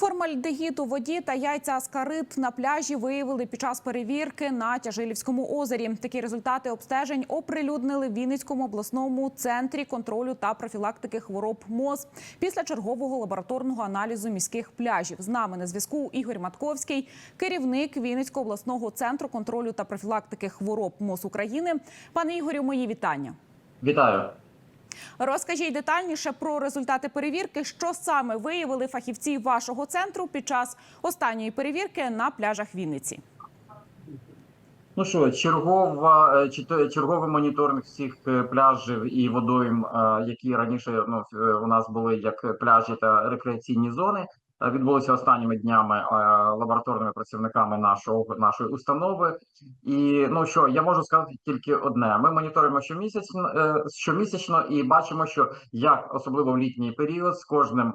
Формальдегід у воді та яйця аскарит на пляжі виявили під час перевірки на Тяжилівському озері. Такі результати обстежень оприлюднили в Вінницькому обласному центрі контролю та профілактики хвороб МОЗ після чергового лабораторного аналізу міських пляжів. З нами на зв'язку Ігор Матковський, керівник Вінницького обласного центру контролю та профілактики хвороб МОЗ України. Пане Ігорю, мої вітання. Вітаю. Розкажіть детальніше про результати перевірки, що саме виявили фахівці вашого центру під час останньої перевірки на пляжах Вінниці. Ну що, чергова е, черговий моніторинг всіх е, пляжів і водойм, е, які раніше ну, у нас були як пляжі та рекреаційні зони, відбулося останніми днями е, лабораторними працівниками нашого нашої установи. І ну що я можу сказати тільки одне: ми моніторимо щомісячно, е, щомісячно і бачимо, що як особливо в літній період з кожним е,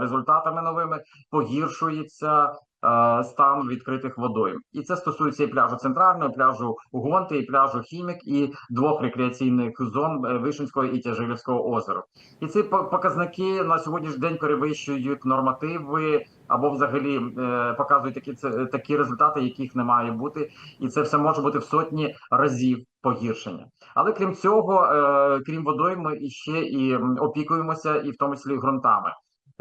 результатами новими погіршується е, стан відкритих водойм. І це стосується і пляжу центрального, і пляжу Гонти, і пляжу Хімік, і двох рекреаційних зон е, Вишенського і Тяжилівського озера. І ці по- показники на сьогоднішній день перевищують нормативи або взагалі е, показують такі такі результати, яких не має бути, і це все може бути в сотні разів погіршення. Але крім цього, крім водойм, ми іще і опікуємося, і в тому числі ґрунтами.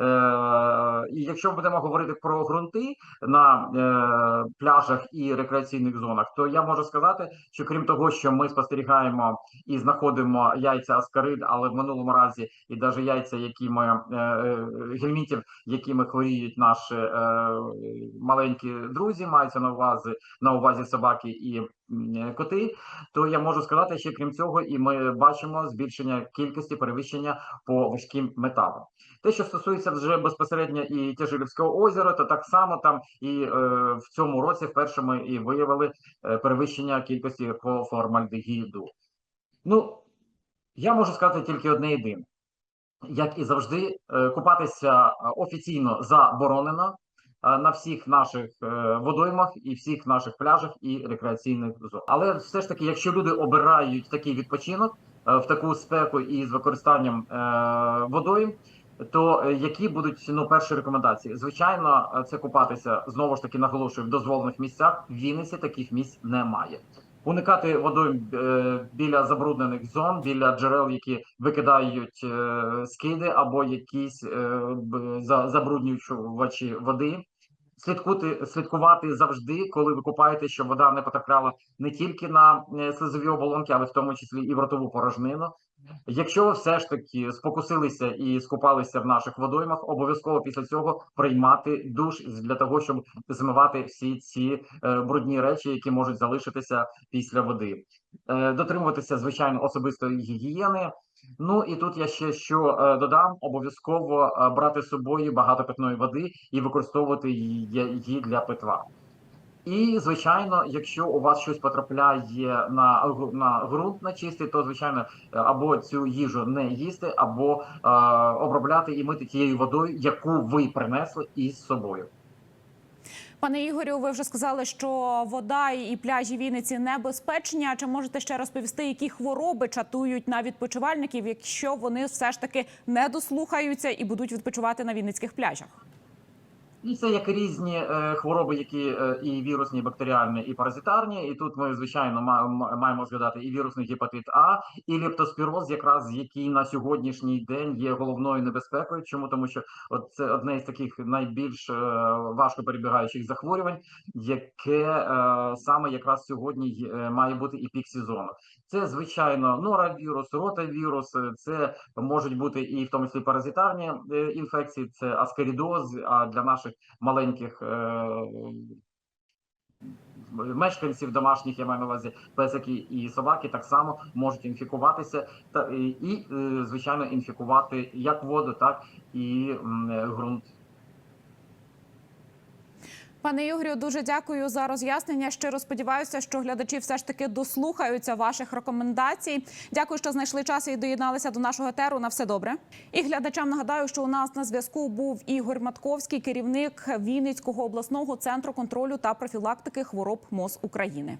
Е, і якщо будемо говорити про ґрунти на е, пляжах і рекреаційних зонах, то я можу сказати, що крім того, що ми спостерігаємо і знаходимо яйця аскарид, але в минулому разі і навіть яйця, які ми е, е, якими хворіють наші маленькі друзі, маються на увазі на увазі собаки і коти, то я можу сказати, що крім цього, і ми бачимо збільшення кількості перевищення по важким металам. Те, що стосується вже безпосередньо і Тяжилівського озера, то так само там і е, в цьому році вперше ми і виявили е, перевищення кількості по формальдегіду. Ну, я можу сказати тільки одне єдине. Як і завжди, е, купатися е, офіційно заборонено е, на всіх наших е, водоймах і всіх наших пляжах і рекреаційних зонах. Але все ж таки, якщо люди обирають такий відпочинок е, в таку спеку і з використанням е, водойм, то е, які будуть ну перші рекомендації? Звичайно, е, це купатися знову ж таки наголошую в дозволених місцях. В Вінниці таких місць немає. Уникати водою е, біля забруднених зон, біля джерел, які викидають е, скиди або якісь е, за- забруднювачі води. Слідкувати, слідкувати завжди, коли ви купаєте, щоб вода не потрапляла не тільки на е, слизові оболонки, але в тому числі і в ротову порожнину. Якщо ви все ж таки спокусилися і скупалися в наших водоймах, обов'язково після цього приймати душ для того, щоб змивати всі ці е, брудні речі, які можуть залишитися після води. Е, дотримуватися звичайно особистої гігієни. Ну і тут я ще що е, додам: обов'язково е, брати з собою багато питної води і використовувати її, для питва. І звичайно, якщо у вас щось потрапляє на на ґрунт на чистий, то звичайно е, або цю їжу не їсти, або е, обробляти і мити тією водою, яку ви принесли із собою. Пане Ігорю, ви вже сказали, що вода і пляжі Вінниці небезпечні. А чи можете ще розповісти, які хвороби чатують на відпочивальників, якщо вони все ж таки не дослухаються і будуть відпочивати на вінницьких пляжах? І це як різні е, хвороби, які е, і вірусні, і бактеріальні, і паразитарні. І тут ми звичайно ма- ма- маємо згадати і вірусний гепатит А, і лептоспіроз, якраз який на сьогоднішній день є головною небезпекою. Чому тому, що от це одне із таких найбільш е, важко перебігаючих захворювань, яке е, саме якраз сьогодні е, має бути і пік сезону. Це звичайно норавірус, ротавірус, е, це можуть бути і в тому числі паразитарні е, інфекції, це аскарідоз. А для наших маленьких е, мешканців домашніх, я маю на увазі песики і собаки, так само можуть інфікуватися та і, е, звичайно інфікувати як воду, так і е, ґрунт. Пане Югрію, дуже дякую за роз'яснення. Щиро сподіваюся, що глядачі все ж таки дослухаються ваших рекомендацій. Дякую, що знайшли час і доєдналися до нашого теру. На все добре. І глядачам нагадаю, що у нас на зв'язку був Ігор Матковський, керівник Вінницького обласного центру контролю та профілактики хвороб МОЗ України.